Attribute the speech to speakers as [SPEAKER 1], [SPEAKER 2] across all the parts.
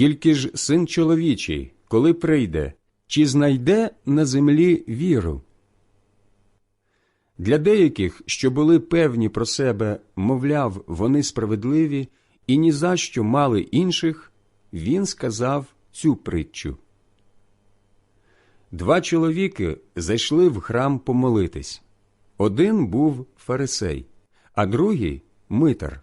[SPEAKER 1] Тільки ж син чоловічий, коли прийде, чи знайде на землі віру? Для деяких, що були певні про себе, мовляв, вони справедливі і ні за що мали інших, він сказав цю притчу. Два чоловіки зайшли в храм помолитись. Один був фарисей, а другий митар.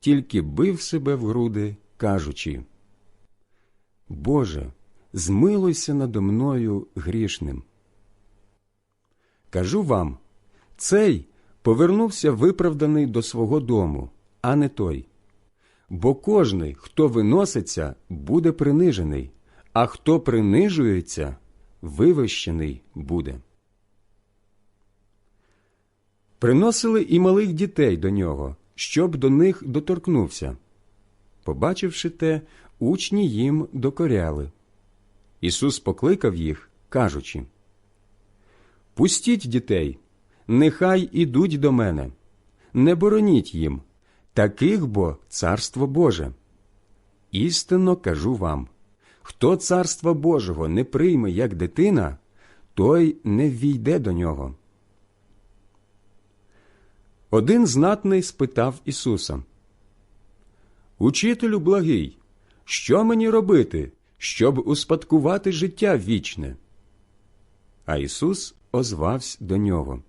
[SPEAKER 1] тільки бив себе в груди, кажучи Боже, змилуйся надо мною грішним. Кажу вам, цей повернувся виправданий до свого дому, а не той. Бо кожний, хто виноситься, буде принижений, а хто принижується, вивищений буде. Приносили і малих дітей до нього, щоб до них доторкнувся. Побачивши те, учні їм докоряли. Ісус покликав їх, кажучи Пустіть дітей, нехай ідуть до мене, не бороніть їм, таких бо царство Боже. Істинно кажу вам хто царства Божого не прийме як дитина, той не ввійде до нього. Один знатний спитав Ісуса Учителю благий, що мені робити, щоб успадкувати життя вічне? А Ісус озвався до нього.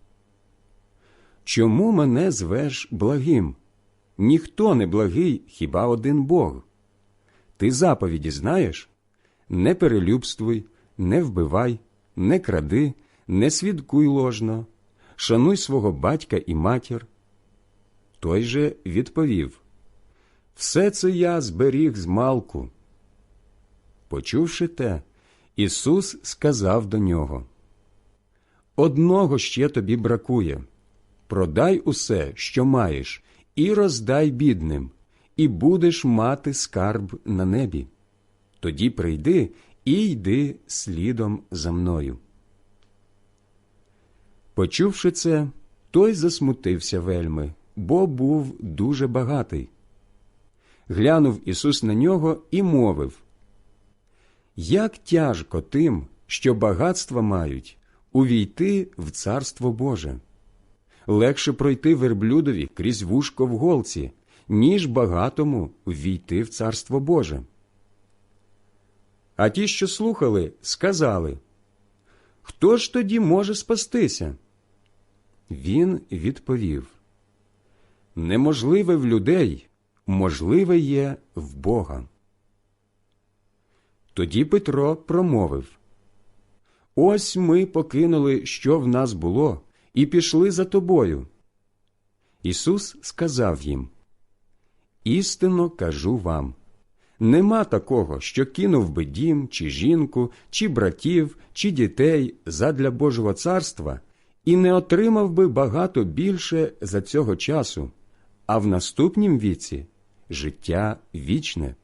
[SPEAKER 1] Чому мене звеш благим? Ніхто не благий, хіба один Бог. Ти заповіді знаєш? Не перелюбствуй, не вбивай, не кради, не свідкуй ложно, шануй свого батька і матір. Той же відповів Все це я зберіг з малку. Почувши те, Ісус сказав до нього Одного ще тобі бракує продай усе, що маєш, і роздай бідним, і будеш мати скарб на небі. Тоді прийди і йди слідом за мною. Почувши це, той засмутився вельми, бо був дуже багатий. Глянув Ісус на нього і мовив Як тяжко тим, що багатства мають, увійти в Царство Боже. Легше пройти верблюдові крізь вушко в голці, ніж багатому ввійти в Царство Боже. А ті, що слухали, сказали Хто ж тоді може спастися? Він відповів Неможливе в людей, можливе є в Бога. Тоді Петро промовив Ось ми покинули, що в нас було, і пішли за тобою. Ісус сказав їм Істинно кажу вам нема такого, що кинув би дім, чи жінку, чи братів, чи дітей задля Божого царства і не отримав би багато більше за цього часу, а в наступнім віці життя вічне.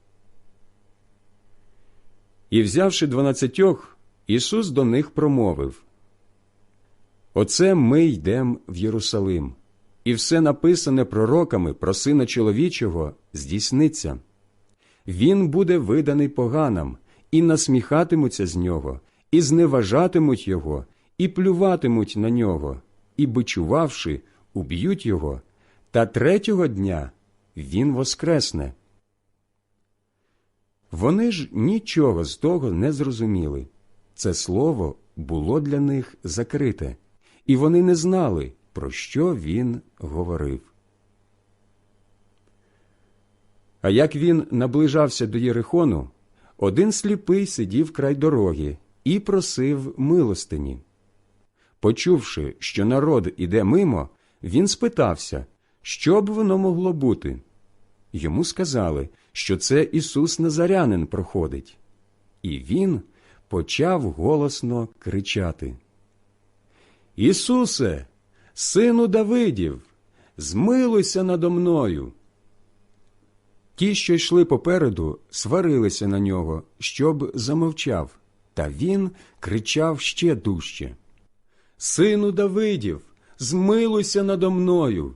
[SPEAKER 1] І, взявши дванадцятьох, Ісус до них промовив Оце ми йдем в Єрусалим, і все написане пророками про Сина чоловічого здійсниться. Він буде виданий поганам, і насміхатимуться з нього, і зневажатимуть його, і плюватимуть на нього, і, бичувавши, уб'ють його, та третього дня він воскресне. Вони ж нічого з того не зрозуміли. Це слово було для них закрите, і вони не знали, про що він говорив. А як він наближався до Єрихону, один сліпий сидів край дороги і просив милостині. Почувши, що народ іде мимо, він спитався, що б воно могло бути. Йому сказали, що це Ісус Назарянин проходить. І він почав голосно кричати: Ісусе, сину Давидів, змилуйся надо мною. Ті, що йшли попереду, сварилися на нього, щоб замовчав, та він кричав ще дужче. Сину Давидів, змилуйся надо мною.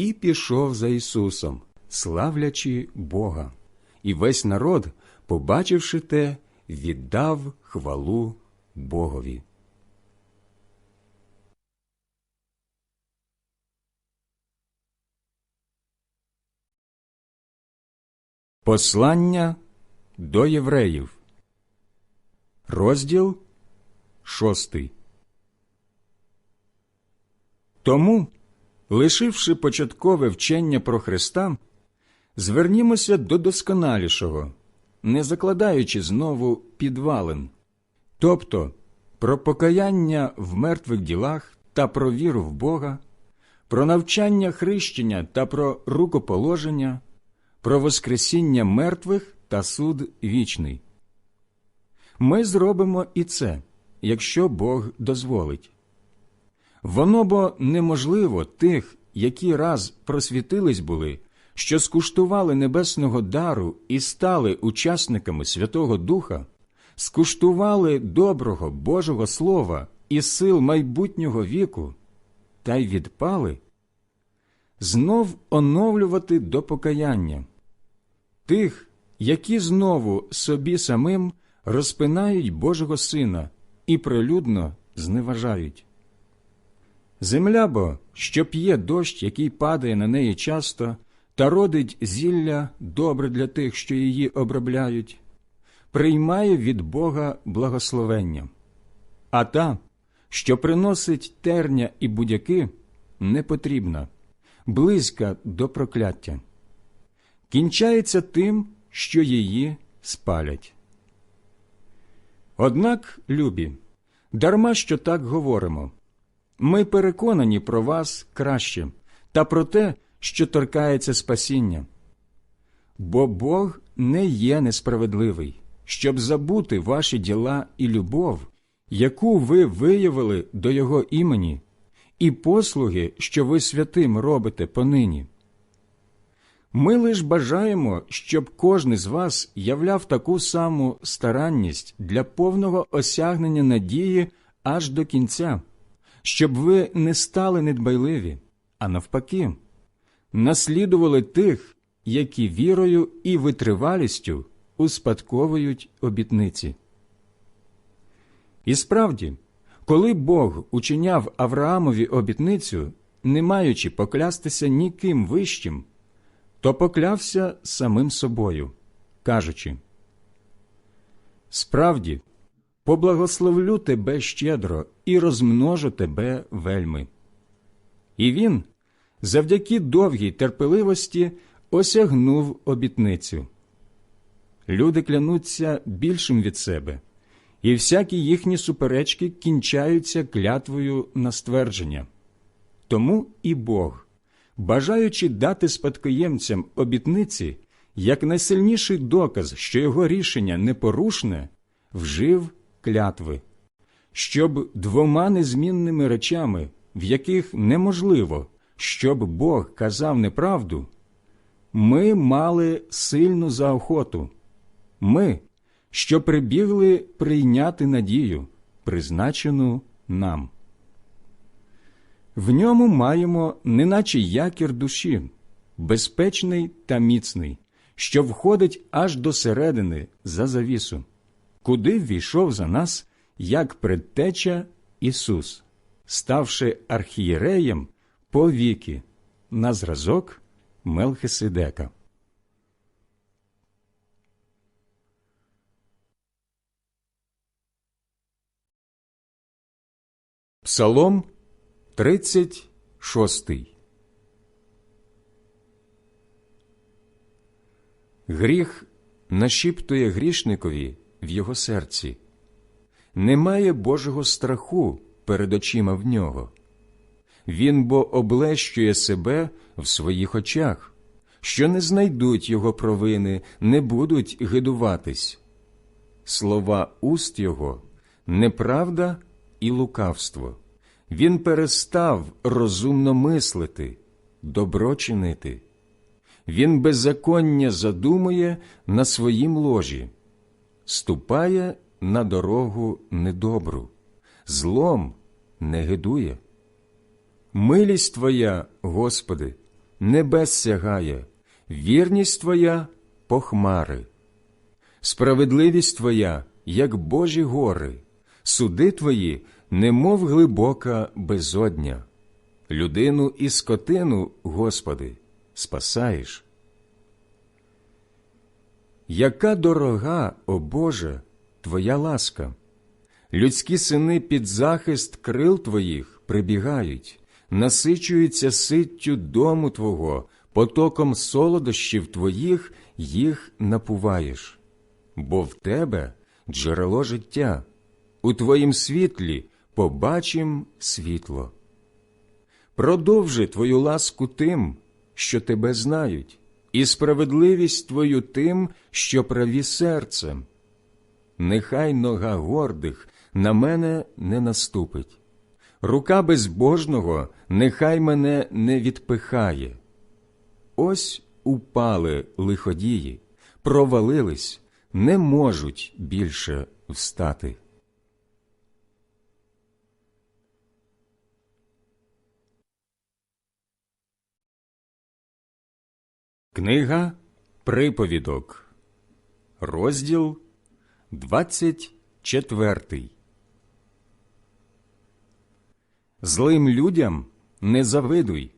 [SPEAKER 1] і пішов за Ісусом, славлячи Бога. І весь народ, побачивши те, віддав хвалу Богові. Послання до євреїв, розділ шостий. Тому, лишивши початкове вчення про Христа, звернімося до досконалішого, не закладаючи знову підвалин, тобто про покаяння в мертвих ділах та про віру в Бога, про навчання хрещення та про рукоположення про Воскресіння мертвих та суд вічний. Ми зробимо і це, якщо Бог дозволить. Воно бо неможливо тих, які раз просвітились були, що скуштували небесного дару і стали учасниками Святого Духа, скуштували доброго Божого Слова і сил майбутнього віку, та й відпали, знов оновлювати до покаяння тих, які знову собі самим розпинають Божого Сина і прилюдно зневажають. Земля бо, що п'є дощ, який падає на неї часто, та родить зілля добре для тих, що її обробляють, приймає від Бога благословення, а та, що приносить терня і будяки, не потрібна, близька до прокляття кінчається тим, що її спалять. Однак, любі, дарма що так говоримо, ми переконані про вас краще та про те, що торкається спасіння. Бо Бог не є несправедливий, щоб забути ваші діла і любов, яку ви виявили до Його імені, і послуги, що ви святим робите понині. Ми лиш бажаємо, щоб кожен з вас являв таку саму старанність для повного осягнення надії аж до кінця, щоб ви не стали недбайливі, а навпаки, наслідували тих, які вірою і витривалістю успадковують обітниці. І справді, коли Бог учиняв Авраамові обітницю, не маючи поклястися ніким вищим, то поклявся самим собою, кажучи Справді, поблагословлю тебе щедро і розмножу тебе вельми. І він, завдяки довгій терпеливості, осягнув обітницю. Люди клянуться більшим від себе, і всякі їхні суперечки кінчаються клятвою на ствердження. Тому і Бог, бажаючи дати спадкоємцям обітниці, як найсильніший доказ, що його рішення непорушне, вжив клятви, щоб двома незмінними речами, в яких неможливо, щоб Бог казав неправду, ми мали сильну заохоту, ми, що прибігли прийняти надію, призначену нам. В ньому маємо неначе якір душі, безпечний та міцний, що входить аж до середини за завісу, куди ввійшов за нас як предтеча Ісус, ставши архієреєм по віки на зразок Мелхиседека. Псалом 36 Гріх нашіптує грішникові в його серці. Немає Божого страху перед очима в нього. Він бо облещує себе в своїх очах, що не знайдуть його провини, не будуть гидуватись. Слова уст його неправда і лукавство. Він перестав розумно мислити, добро чинити. Він беззаконня задумує на своїм ложі, ступає на дорогу недобру, злом не гидує. Милість Твоя, Господи, небес сягає, вірність Твоя похмари, справедливість Твоя, як Божі гори, суди Твої, немов глибока безодня. Людину і скотину, Господи, спасаєш. Яка дорога, о Боже, Твоя ласка! Людські сини під захист крил Твоїх прибігають, насичуються ситтю дому Твого, потоком солодощів Твоїх їх напуваєш, бо в Тебе джерело життя, у Твоїм світлі побачим світло. Продовжи Твою ласку тим, що Тебе знають, і справедливість Твою тим, що праві серцем. Нехай нога гордих на мене не наступить, рука безбожного нехай мене не відпихає. Ось упали лиходії, провалились, не можуть більше встати. Книга Приповідок, розділ 24 Злим людям не завидуй,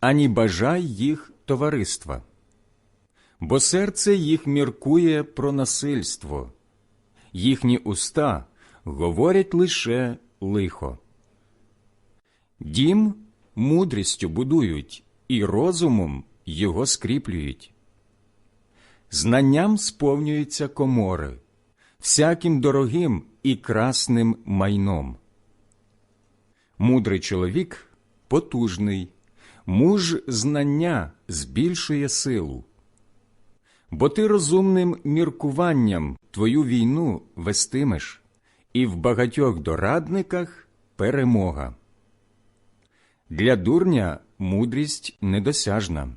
[SPEAKER 1] ані бажай їх товариства, бо серце їх міркує про насильство, їхні уста говорять лише лихо. Дім мудрістю будують і розумом його скріплюють. Знанням сповнюються комори, всяким дорогим і красним майном. Мудрий чоловік потужний, муж знання збільшує силу. Бо ти розумним міркуванням твою війну вестимеш, і в багатьох дорадниках перемога. Для дурня мудрість недосяжна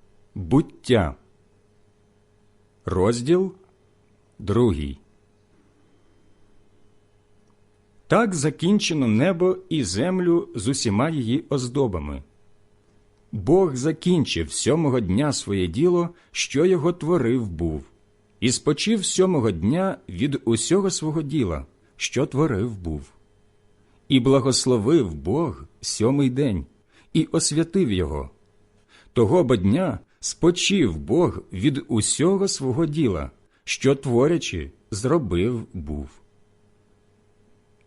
[SPEAKER 1] Буття, розділ другий. Так закінчено небо і землю з усіма її оздобами. Бог закінчив сьомого дня своє діло, що його творив був, і спочив сьомого дня від усього свого діла, що творив був. І благословив Бог сьомий день, і освятив його. Того бо дня спочив Бог від усього свого діла, що творячи, зробив був.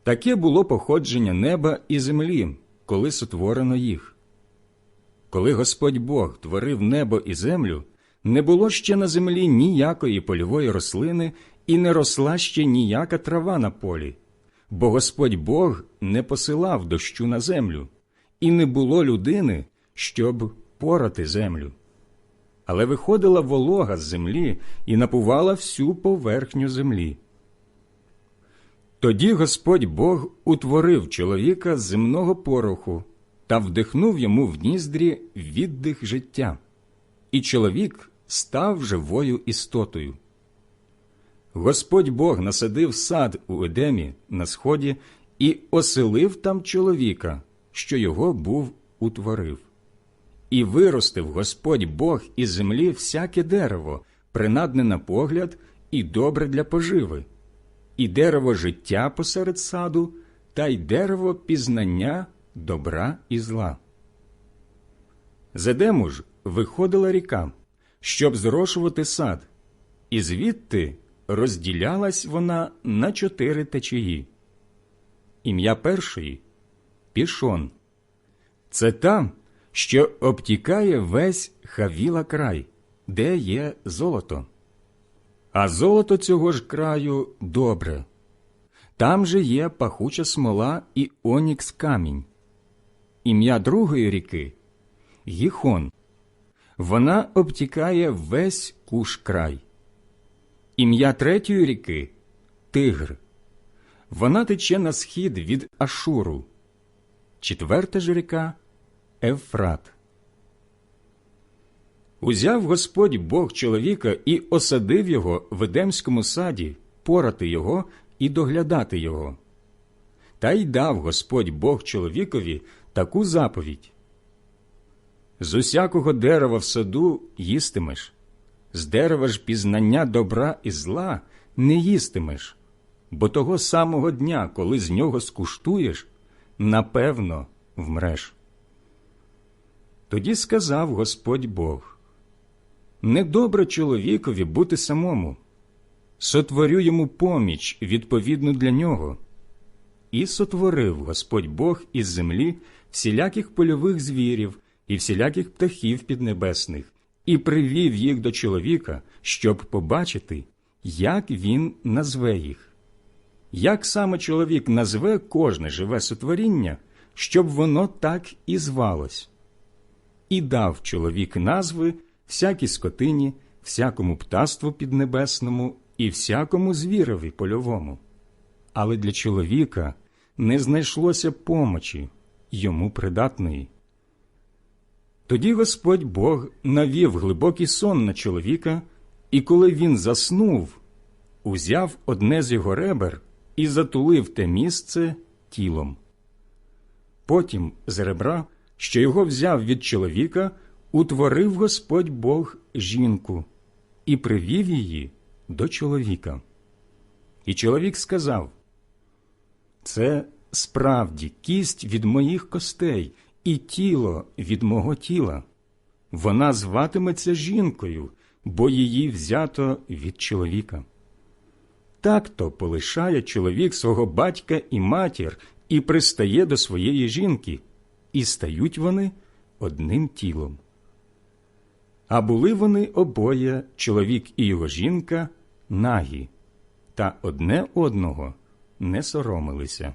[SPEAKER 1] Таке було походження неба і землі, коли сотворено їх. коли Господь Бог творив небо і землю, не було ще на землі ніякої польової рослини і не росла ще ніяка трава на полі, бо Господь Бог не посилав дощу на землю, і не було людини, щоб порати землю. Але виходила волога з землі і напувала всю поверхню землі. Тоді Господь Бог утворив чоловіка з земного пороху та вдихнув йому в ніздрі віддих життя, і чоловік став живою істотою. Господь Бог насадив сад у Едемі на сході і оселив там чоловіка, що його був утворив. І виростив Господь Бог із землі всяке дерево, принадне на погляд і добре для поживи, і дерево життя посеред саду, та й дерево пізнання добра і зла. З Едему ж виходила ріка, щоб зрошувати сад, і звідти розділялась вона на чотири течії. Ім'я першої пішон. Це та, що обтікає весь хавіла край, де є золото. А золото цього ж краю добре. Там же є пахуча смола і онікс камінь. Ім'я другої ріки Гіхон. Вона обтікає весь куш край. Ім'я третьої ріки Тигр. Вона тече на схід від Ашуру. Четверта ж ріка Евфрат. Узяв Господь Бог чоловіка і осадив його в Едемському саді, порати його і доглядати його. Та й дав Господь Бог чоловікові таку заповідь. З усякого дерева в саду їстимеш, з дерева ж пізнання добра і зла не їстимеш, бо того самого дня, коли з нього скуштуєш, напевно вмреш. Тоді сказав Господь Бог Недобре чоловікові бути самому, сотворю йому поміч відповідну для нього. І сотворив Господь Бог із землі всіляких польових звірів і всіляких птахів піднебесних, і привів їх до чоловіка, щоб побачити, як він назве їх. Як саме чоловік назве кожне живе сотворіння, щоб воно так і звалось. І дав чоловік назви всякій скотині, всякому птаству піднебесному і всякому звірові польовому. Але для чоловіка не знайшлося помочі йому придатної. Тоді Господь Бог навів глибокий сон на чоловіка, і коли він заснув, узяв одне з його ребер і затулив те місце тілом. Потім з ребра, що його взяв від чоловіка, утворив Господь Бог жінку і привів її до чоловіка. І чоловік сказав: Це справді кість від моїх костей і тіло від мого тіла. Вона зватиметься жінкою, бо її взято від чоловіка. Так то полишає чоловік свого батька і матір і пристає до своєї жінки, і стають вони одним тілом. А були вони обоє, чоловік і його жінка, нагі, та одне одного не соромилися.